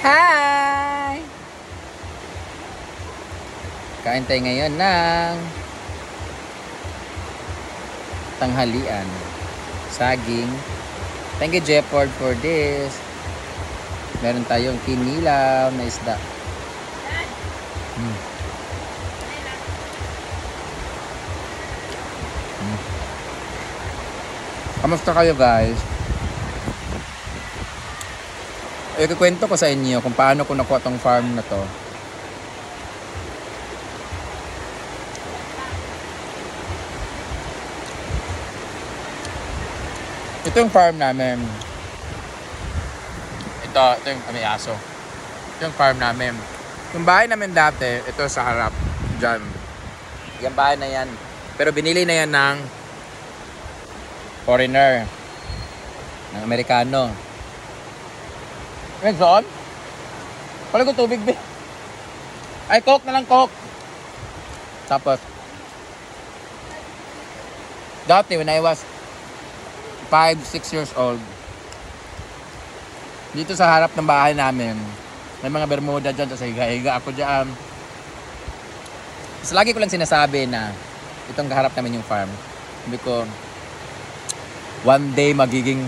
Hi! Kain tayo ngayon ng tanghalian. Saging. Thank you, Jefford, for this. Meron tayong kinilaw na isda. Mm. Mm. Kamusta kayo guys? Eh, kukwento ko sa inyo kung paano ko nakuha tong farm na to. Ito yung farm namin. Ito, ito yung may aso. Ito yung farm namin. Yung bahay namin dati, ito sa harap. Diyan. Yung bahay na yan. Pero binili na yan ng foreigner. Ng Amerikano. Renson? Pala ko tubig, be. Ay, coke na lang, coke. Tapos, dati when I was 5, 6 years old, dito sa harap ng bahay namin, may mga bermuda dyan, tapos higa-higa ako dyan. Tapos lagi ko lang sinasabi na itong kaharap namin yung farm. Sabi ko, one day magiging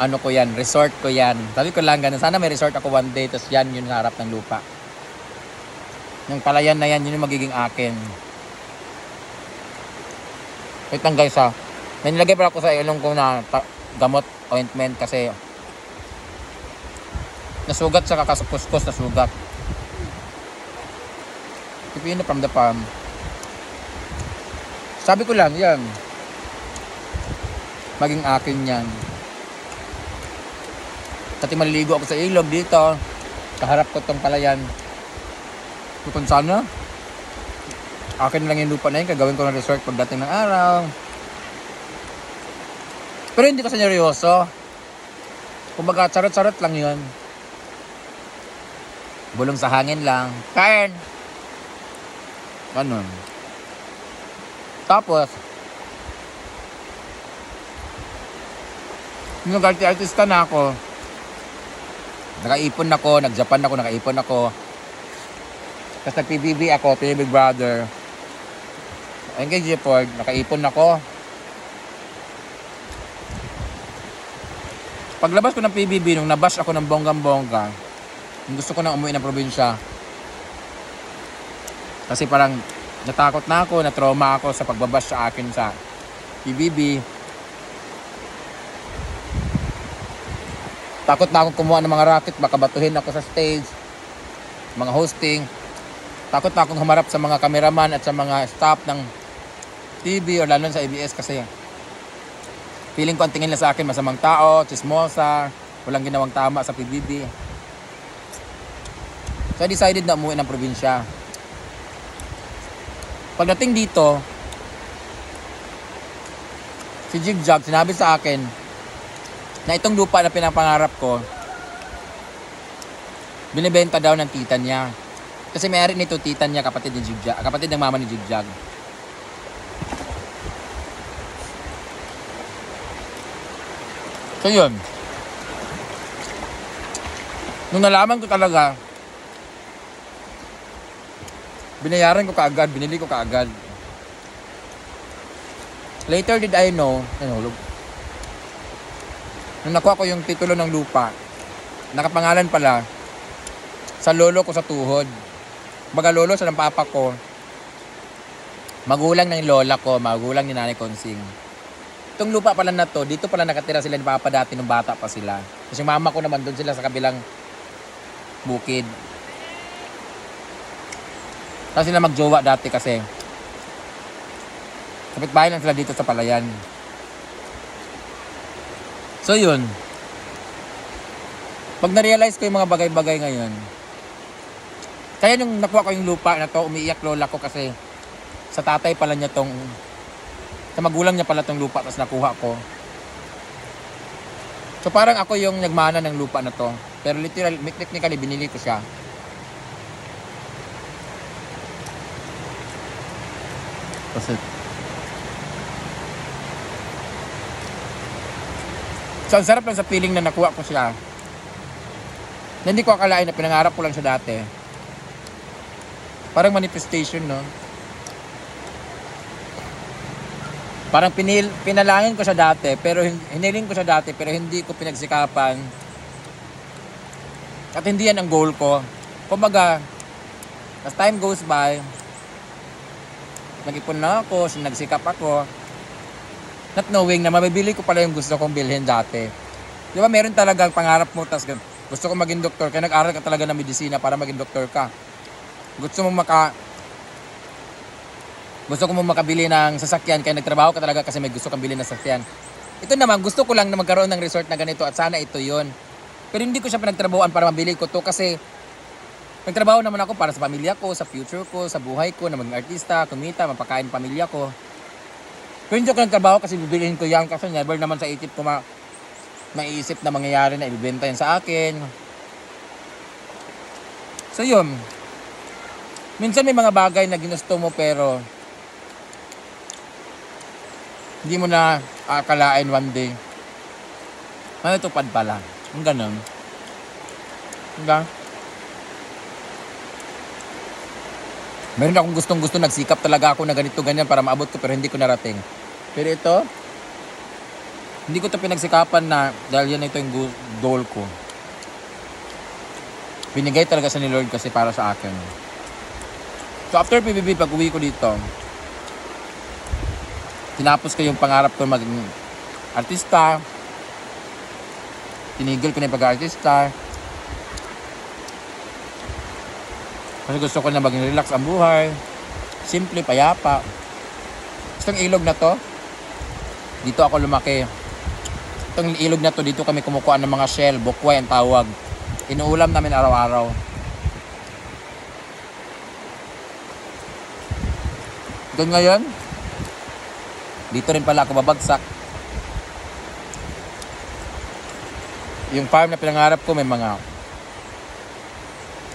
ano ko yan, resort ko yan. Sabi ko lang ganun, sana may resort ako one day, tapos yan yung harap ng lupa. Yung palayan na yan, yun yung magiging akin. Wait lang guys ha. May nilagay pa ako sa ilong ko na gamot, ointment kasi nasugat sa kakasukuskus na sugat. Pipino from the farm. Sabi ko lang, yan. Maging akin yan. Dati maliligo ako sa ilog dito. Kaharap ko tong palayan. Kung sana, akin lang yung lupa na yun. Kagawin ko ng resort pagdating ng araw. Pero hindi ko seryoso. Kumbaga, charot-charot lang yun. Bulong sa hangin lang. Kain! Ganun. Tapos, nung nag-artista na ako, nakaipon ako, nag-Japan ako, nakaipon ako. Tapos nag-PBB ako, PBB Brother. Ayun kay Jefford, nakaipon ako. Paglabas ko ng PBB, nung nabash ako ng bonggang-bongga, gusto ko na umuwi ng probinsya. Kasi parang natakot na ako, na-trauma ako sa pagbabash sa akin sa PBB. Takot na akong kumuha ng mga racket, baka batuhin ako sa stage, mga hosting. Takot na akong humarap sa mga cameraman at sa mga staff ng TV o lalo na sa ABS kasi feeling ko ang tingin nila sa akin masamang tao, chismosa, walang ginawang tama sa PBB. So I decided na umuwi ng probinsya. Pagdating dito, si Jigjag sinabi sa akin na itong lupa na pinapangarap ko, binibenta daw ng tita niya. Kasi may-ari nito tita niya, kapatid ni Jigjag, kapatid ng mama ni Jigjag. So yun. Nung nalaman ko talaga, binayaran ko kaagad, binili ko kaagad. Later did I know, ano, hulog. Nung nakuha ko yung titulo ng lupa, nakapangalan pala sa lolo ko sa tuhod. Baga lolo sa ng papa ko, magulang ng lola ko, magulang ni nanay Konsing. Itong lupa pala na to, dito pala nakatira sila ni papa dati nung bata pa sila. Kasi mama ko naman doon sila sa kabilang bukid. Tapos sila magjowa dati kasi. Kapit-bahay lang sila dito sa palayan. So yun. Pag na-realize ko yung mga bagay-bagay ngayon, kaya nung nakuha ko yung lupa na to, umiiyak lola ko kasi sa tatay pala niya tong, sa magulang niya pala tong lupa, tapos nakuha ko. So parang ako yung nagmana ng lupa na to. Pero literal, technically, binili ko siya. Kasi So, ang sarap lang sa feeling na nakuha ko siya. Na hindi ko akalain na pinangarap ko lang siya dati. Parang manifestation, no? Parang pinil, pinalangin ko siya dati, pero hin- hiniling ko siya dati, pero hindi ko pinagsikapan. At hindi yan ang goal ko. Kumbaga, as time goes by, nag-ipon na ako, nagsikap ako, not knowing na mabibili ko pala yung gusto kong bilhin dati. Di ba meron talagang pangarap mo, tas gusto ko maging doktor, kaya nag-aral ka talaga ng medisina para maging doktor ka. Gusto mo maka gusto ko mo makabili ng sasakyan kaya nagtrabaho ka talaga kasi may gusto kang bilhin ng sasakyan. Ito naman, gusto ko lang na magkaroon ng resort na ganito at sana ito yon. Pero hindi ko siya pinagtrabahoan para mabili ko to kasi nagtrabaho naman ako para sa pamilya ko, sa future ko, sa buhay ko, na maging artista, kumita, mapakain pamilya ko. Pero hindi ako nagtrabaho kasi bibilihin ko yan kasi never naman sa isip ko ma maiisip na mangyayari na ibibenta yan sa akin. So yun. Minsan may mga bagay na ginusto mo pero hindi mo na akalain one day. Matutupad pala. Ang ganun. Diba? Meron akong gustong gusto, nagsikap talaga ako na ganito ganyan para maabot ko pero hindi ko narating. Pero ito, hindi ko to pinagsikapan na dahil yan ito yung goal ko. Binigay talaga sa ni Lord kasi para sa akin. So after PBB, pag uwi ko dito, tinapos ko yung pangarap ko maging artista. Tinigil ko na yung pag-artista. Kasi gusto ko na maging relax ang buhay. Simple, payapa. Itong ilog na to, dito ako lumaki. Itong ilog na to, dito kami kumukuha ng mga shell, bukway ang tawag. Inuulam namin araw-araw. Doon ngayon, dito rin pala ako babagsak. Yung farm na pinangarap ko may mga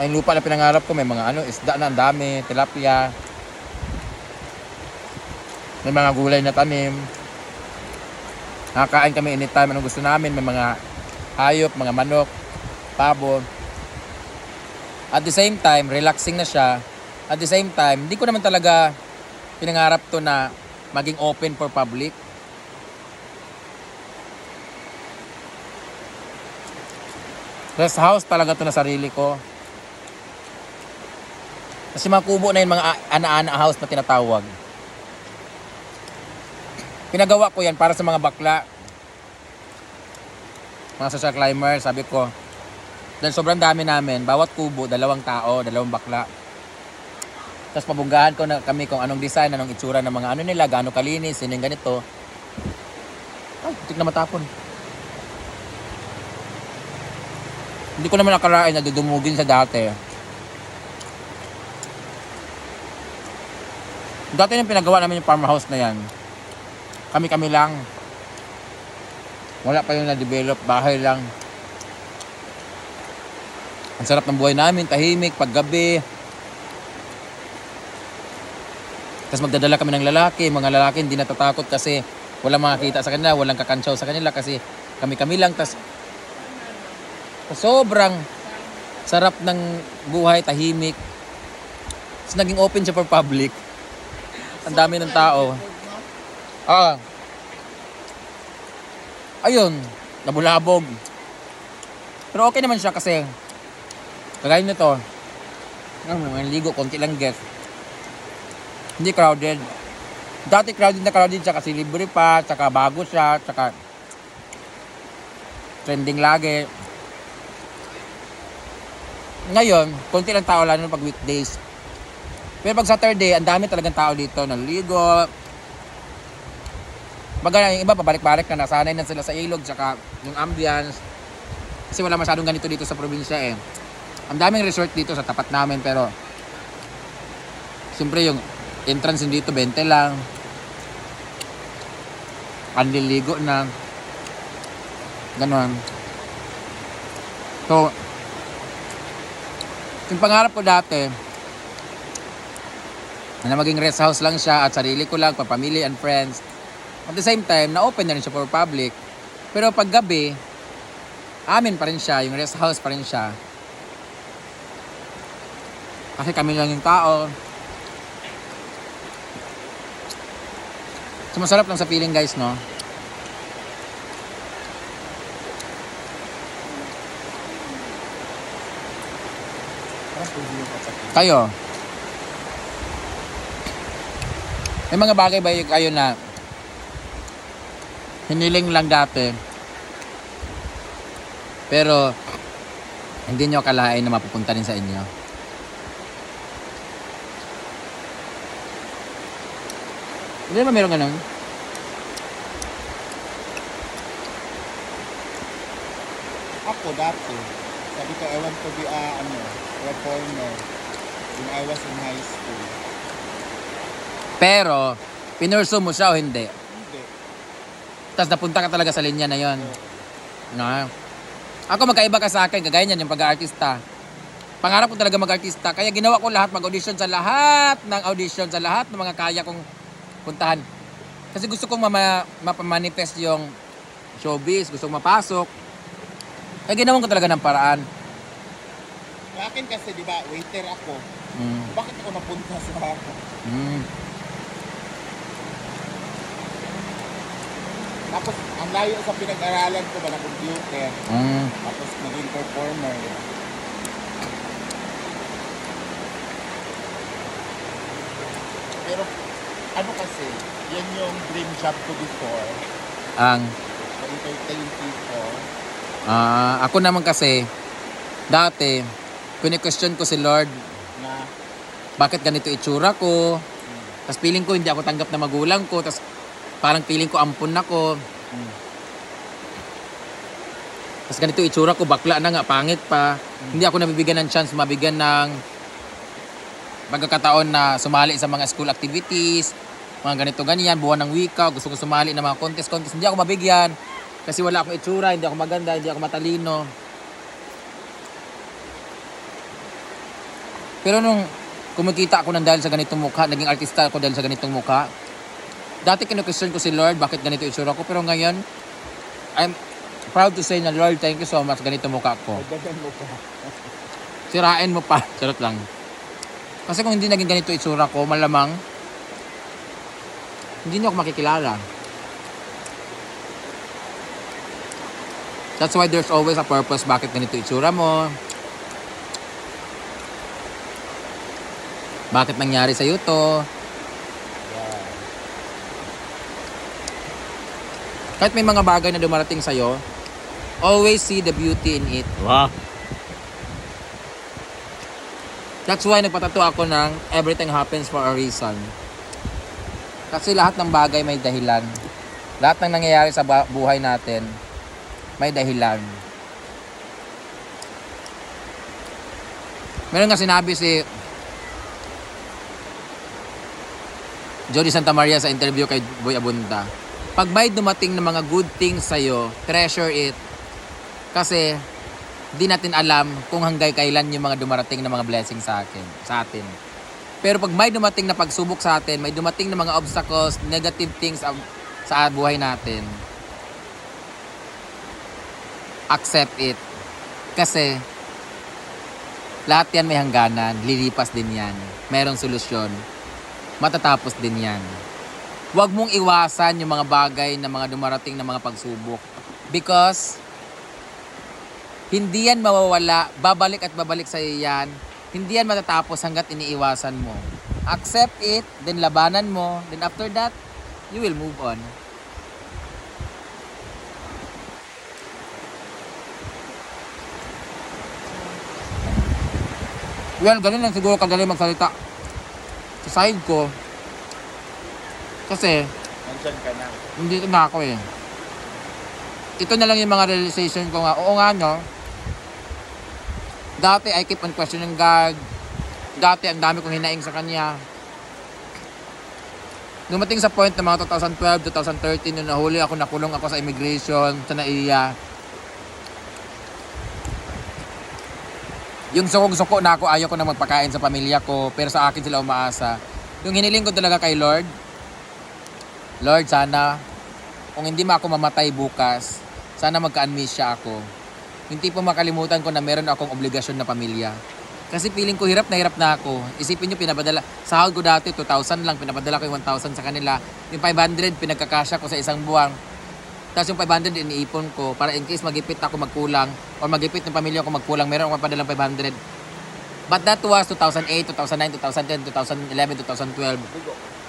ay lupa na pinangarap ko may mga ano isda na ang dami, tilapia. May mga gulay na tanim. Nakakain kami anytime anong gusto namin, may mga hayop, mga manok, pabo. At the same time, relaxing na siya. At the same time, hindi ko naman talaga pinangarap to na maging open for public. Rest house talaga to na sarili ko. Kasi mga kubo na yun, mga ana-ana house na tinatawag. Pinagawa ko yan para sa mga bakla. Mga social climber, sabi ko. Dahil sobrang dami namin, bawat kubo, dalawang tao, dalawang bakla. Tapos pabunggahan ko na kami kung anong design, anong itsura ng mga ano nila, gaano kalinis, yun yung ganito. Ay, putik na matapon. Hindi ko naman nakarain na dudumugin sa dati. Dati yung pinagawa namin yung farmhouse na yan. Kami-kami lang. Wala pa yung na-develop, bahay lang. Ang sarap ng buhay namin, tahimik, paggabi. Tapos magdadala kami ng lalaki. Mga lalaki hindi natatakot kasi walang makakita sa kanila, walang kakantsaw sa kanila kasi kami-kami lang. Tapos sobrang sarap ng buhay, tahimik. Tapos naging open siya for public. Ang dami ng tao. Ah. Ayun, nabulabog. Pero okay naman siya kasi kagaya nito. Ano, mga ligo, konti lang guest. Hindi crowded. Dati crowded na crowded siya kasi libre pa, tsaka bago siya, tsaka trending lagi. Ngayon, konti lang tao lalo pag weekdays. Pero pag Saturday, ang dami talagang tao dito. Naligo. Baga yung iba, pabalik-balik na. Nasanay na sila sa ilog, tsaka yung ambience. Kasi wala masyadong ganito dito sa probinsya eh. Ang daming resort dito sa tapat namin, pero siyempre yung entrance dito, 20 lang. Anliligo na. Ganon. So, yung pangarap ko dati, na maging rest house lang siya at sarili ko lang, papamili and friends. At the same time, na-open na rin siya for public. Pero pag gabi, amin pa rin siya, yung rest house pa rin siya. Kasi kami lang yung tao. So masarap lang sa feeling guys, no? Kayo? May mga bagay ba kayo na hiniling lang dati pero hindi nyo akalain na mapupunta rin sa inyo? Hindi naman meron ganun. Ako dati, sabi ko, I want to be a, ano, reformer when I was in high school. Pero, pinurso mo siya o hindi? Hindi. Tapos napunta ka talaga sa linya na yon. No. Ako magkaiba ka sa akin, kagaya niyan yung pag-aartista. Pangarap ko talaga mag-artista, kaya ginawa ko lahat, mag-audition sa lahat ng audition, sa lahat ng mga kaya kong puntahan. Kasi gusto kong mama, mapamanifest yung showbiz, gusto kong mapasok. Kaya ginawan ko talaga ng paraan. Sa akin kasi, di ba, waiter ako. Mm. Bakit ako napunta sa Mm. Tapos, ang layo sa pinag-aralan ko ba na computer. Mm. Tapos, naging performer. Pero, ano kasi, yan yung dream job ko before. Ang, To entertain people. ah, ako naman kasi, dati, kuni-question ko si Lord, Na, bakit ganito itsura ko? mm, Tapos feeling ko hindi ako tanggap na magulang ko. Tapos parang feeling ko ampun ako. mm, Tapos ganito itsura ko, bakla na nga, pangit pa. Hindi ako nabibigyan ng chance mabigyan ng pagkakataon na sumali sa mga school activities, mga ganito ganyan, buwan ng wika, gusto ko sumali ng mga contest contest. Hindi ako mabigyan kasi wala akong itsura, hindi ako maganda, hindi ako matalino. Pero nung kumikita ako ng dahil sa ganitong mukha, naging artista ako dahil sa ganitong mukha, dati kinu-question ko si Lord, bakit ganito itsura ko? Pero ngayon, I'm proud to say na Lord, thank you so much, ganito mukha ko. dagdagan mo pa. Sirain mo pa. Charot lang. Kasi kung hindi naging ganito itsura ko, malamang, hindi niyo ako makikilala. That's why there's always a purpose bakit ganito itsura mo. Bakit nangyari sa'yo to? Kahit may mga bagay na dumarating sa'yo, always see the beauty in it. Wow. That's why nagpatato ako ng everything happens for a reason. Kasi lahat ng bagay may dahilan. Lahat ng nangyayari sa buhay natin may dahilan. Meron nga sinabi si Jody Santa Maria sa interview kay Boy Abunda. Pag may dumating na mga good things sa'yo, treasure it. Kasi di natin alam kung hanggang kailan yung mga dumarating na mga blessings sa akin, sa atin. Pero pag may dumating na pagsubok sa atin, may dumating na mga obstacles, negative things sa buhay natin, accept it. Kasi lahat yan may hangganan, lilipas din yan. Merong solusyon. Matatapos din yan. Huwag mong iwasan yung mga bagay na mga dumarating na mga pagsubok. Because hindi yan mawawala, babalik at babalik sa iyo yan. Hindi yan matatapos hanggat iniiwasan mo. Accept it, then labanan mo, then after that, you will move on. Well, ganun lang siguro kadali magsalita sa side ko. Kasi, Nandyan ka na. hindi ito na ako eh. Ito na lang yung mga realization ko nga. Oo nga no. Dati I keep on questioning God. Dati ang dami kong hinaing sa Kanya. Dumating sa point na mga 2012, 2013, nung nahuli ako, nakulong ako sa immigration, sa NAIA. Yung sukog-suko na ako, ayaw ko na magpakain sa pamilya ko, pero sa akin sila umaasa. Yung hiniling ko talaga kay Lord, Lord, sana kung hindi ma ako mamatay bukas, sana magka-amnesia ako. Hindi po makalimutan ko na meron akong obligasyon na pamilya. Kasi feeling ko hirap na hirap na ako. Isipin nyo, pinabadala, sahod ko dati 2,000 lang, pinabadala ko yung 1,000 sa kanila. Yung 500, pinagkakasya ko sa isang buwan. Tapos yung 500, iniipon ko para in case magipit ako magkulang or magipit ng pamilya ko magkulang, meron akong padalang 500. But that was 2008, 2009, 2010, 2011, 2012.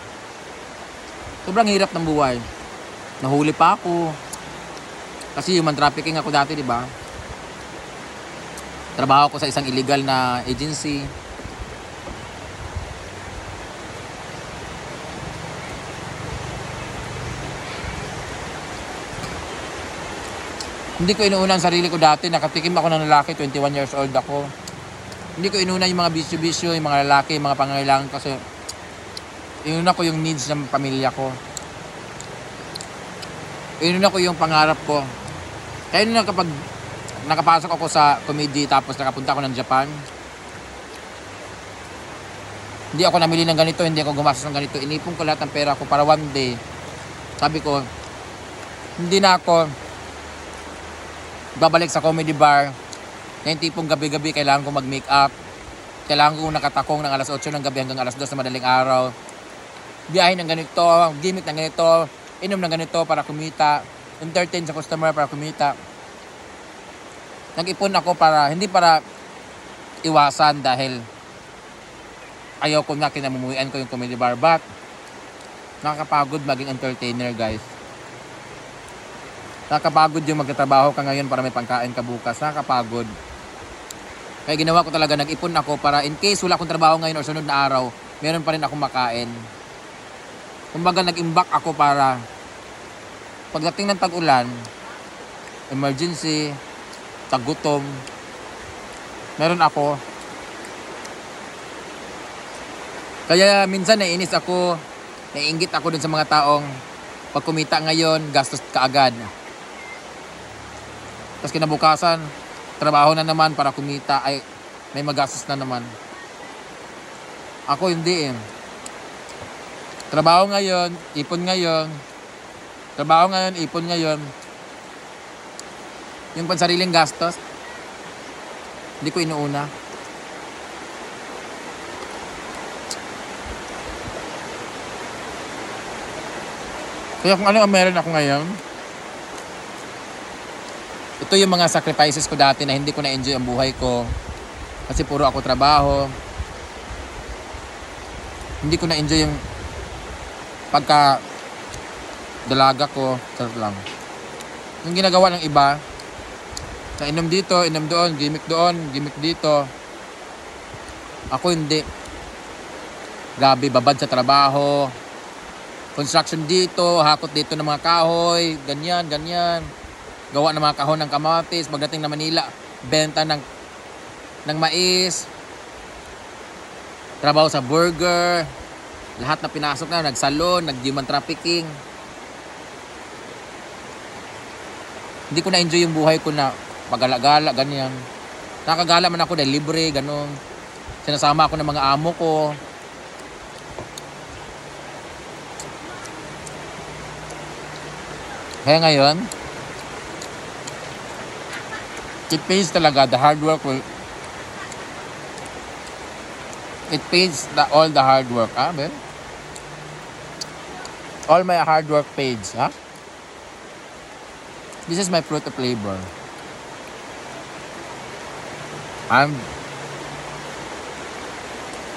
Sobrang hirap ng buhay. Nahuli pa ako. Kasi human trafficking ako dati, di ba? Trabaho ko sa isang illegal na agency. Hindi ko inuuna ang sarili ko dati. Nakatikim ako ng lalaki, 21 years old ako. Hindi ko inuna yung mga bisyo-bisyo, yung mga lalaki, yung mga pangangailangan kasi inuna ko yung needs ng pamilya ko. Inuna ko yung pangarap ko. Kaya nung kapag nakapasok ako sa comedy tapos nakapunta ako ng Japan, hindi ako namili ng ganito, hindi ako gumastos ng ganito. Inipon ko lahat ng pera ko para one day. Sabi ko, hindi na ako babalik sa comedy bar. Na yung tipong gabi-gabi kailangan ko mag-make up. Kailangan ko nakatakong ng alas 8 ng gabi hanggang alas 2 na madaling araw. Biyahe ng ganito, gimmick ng ganito, inom ng ganito para kumita. Entertain sa customer para kumita. Nag-ipon ako para, hindi para iwasan dahil ayaw ko na kinamumuhian ko yung comedy bar. But, nakakapagod maging entertainer guys. Nakakapagod yung magtatrabaho ka ngayon para may pangkain ka bukas. Nakakapagod. Kaya ginawa ko talaga, nag-ipon ako para in case wala akong trabaho ngayon or sunod na araw, meron pa rin akong makain. Kumbaga nag-imbak ako para pagdating ng tag-ulan, emergency, tagutom, meron ako. Kaya minsan naiinis ako, naiingit ako dun sa mga taong pag kumita ngayon, gastos ka agad. Tapos kinabukasan, trabaho na naman para kumita, ay may magastos na naman. Ako hindi eh. Trabaho ngayon, ipon ngayon. Trabaho ngayon, ipon ngayon. Yung pansariling gastos, hindi ko inuuna. Kaya kung ano ang meron ako ngayon, ito yung mga sacrifices ko dati na hindi ko na-enjoy ang buhay ko. Kasi puro ako trabaho. Hindi ko na-enjoy yung pagka dalaga ko. Sarap lang. Yung ginagawa ng iba, na inom dito, inom doon, gimmick doon, gimmick dito. Ako hindi. Grabe, babad sa trabaho. Construction dito, hakot dito ng mga kahoy, ganyan, ganyan gawa ng mga kahon ng kamatis pagdating na Manila benta ng ng mais trabaho sa burger lahat na pinasok na nagsalon nag-human trafficking. Hindi ko na enjoy yung buhay ko na pagala-gala ganyan. Nakagala man ako dahil libre ganun. Sinasama ako ng mga amo ko. Kaya ngayon it pays talaga the hard work will it pays the, all the hard work. Ah ben all my hard work pays ha? This is my fruit of labor. I'm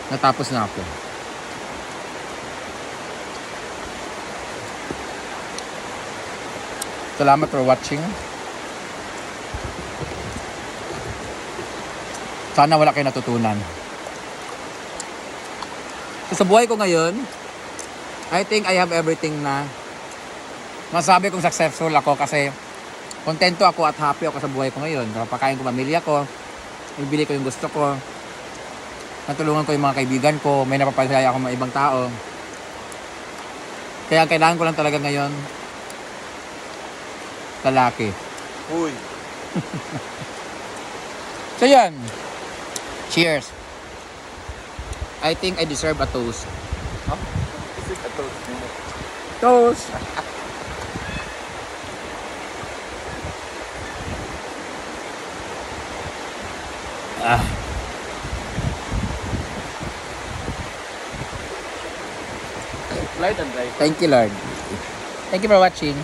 natapos na ako. Salamat for watching. Sana wala kayo natutunan. So, sa buhay ko ngayon, I think I have everything na masabi kong successful ako kasi kontento ako at happy ako sa buhay ko ngayon. Napakain ko pamilya ko, bibili ko yung gusto ko, natulungan ko yung mga kaibigan ko, may napapasaya ako mga ibang tao. Kaya ang kailangan ko lang talaga ngayon, lalaki. Uy. So yan. Cheers. I think I deserve a toast. This is a toast. Toast! Ah. Light and dry. Thank you, Lord. Thank you for watching.